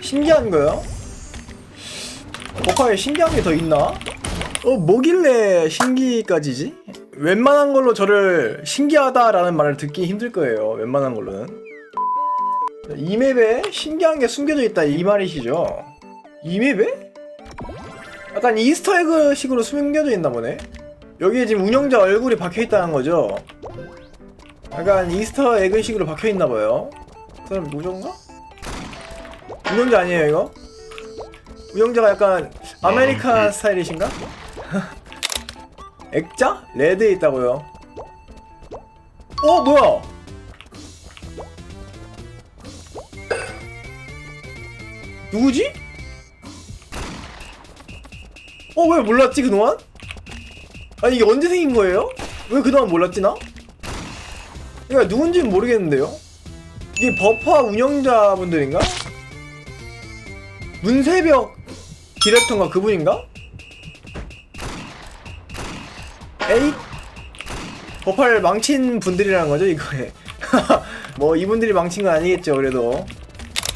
신기한 거요? 버파에 신기한 게 더 있나? 어 뭐길래 신기까지지? 웬만한 걸로 저를 신기하다라는 말을 듣기 힘들 거예요. 웬만한 걸로는. 이 맵에 신기한 게 숨겨져 있다 이 말이시죠? 이 맵에? 약간 이스터에그 식으로 숨겨져 있나 보네. 여기에 지금 운영자 얼굴이 박혀 있다는 거죠. 약간 이스터에그 식으로 박혀 있나 봐요. 그 사람 누구인가? 운영자 아니에요 이거? 운영자가 약간 아메리칸 스타일이신가? 액자? 레드에 있다고요. 어 뭐야? 누구지? 어 왜 몰랐지 그동안? 아니 이게 언제 생긴 거예요? 왜 그동안 몰랐지 나? 그러니까 누군지는 모르겠는데요? 이게 버파 운영자분들인가? 문세벽 디렉터인가 그분인가? 에이? 버파를 망친 분들이라는 거죠 이거에 뭐 이분들이 망친 건 아니겠죠 그래도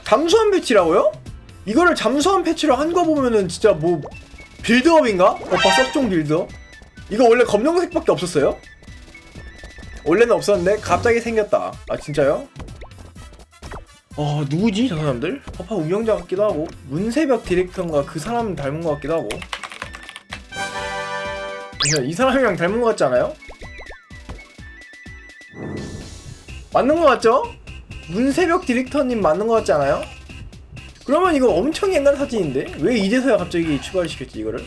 잠수함 패치라고요? 이거를 잠수함 패치로 한 거 보면은 진짜 뭐 빌드업인가? 버파 썩종 빌드업? 이거 원래 검정색밖에 없었어요? 원래는 없었는데 갑자기 생겼다 아 진짜요? 어 누구지 저 사람들? 버파 운영자 같기도 하고 문세벽 디렉터인가 그 사람 닮은 것 같기도 하고 이 사람이랑 닮은 것 같지 않아요? 맞는 것 같죠? 문세벽 디렉터님 맞는 것 같지 않아요? 그러면 이거 엄청 옛날 사진인데? 왜 이제서야 갑자기 추가를 시켰지 이거를?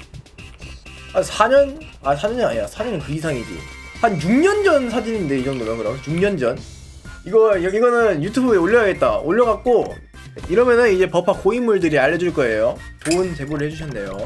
아 4년? 아 4년이 아니야 4년은 그 이상이지 한 6년 전 사진인데 이 정도면 그럼 6년 전 이거 여- 이거는 유튜브에 올려야겠다. 올려갖고 이러면은 이제 버파 고인물들이 알려줄 거예요. 좋은 제보를 해주셨네요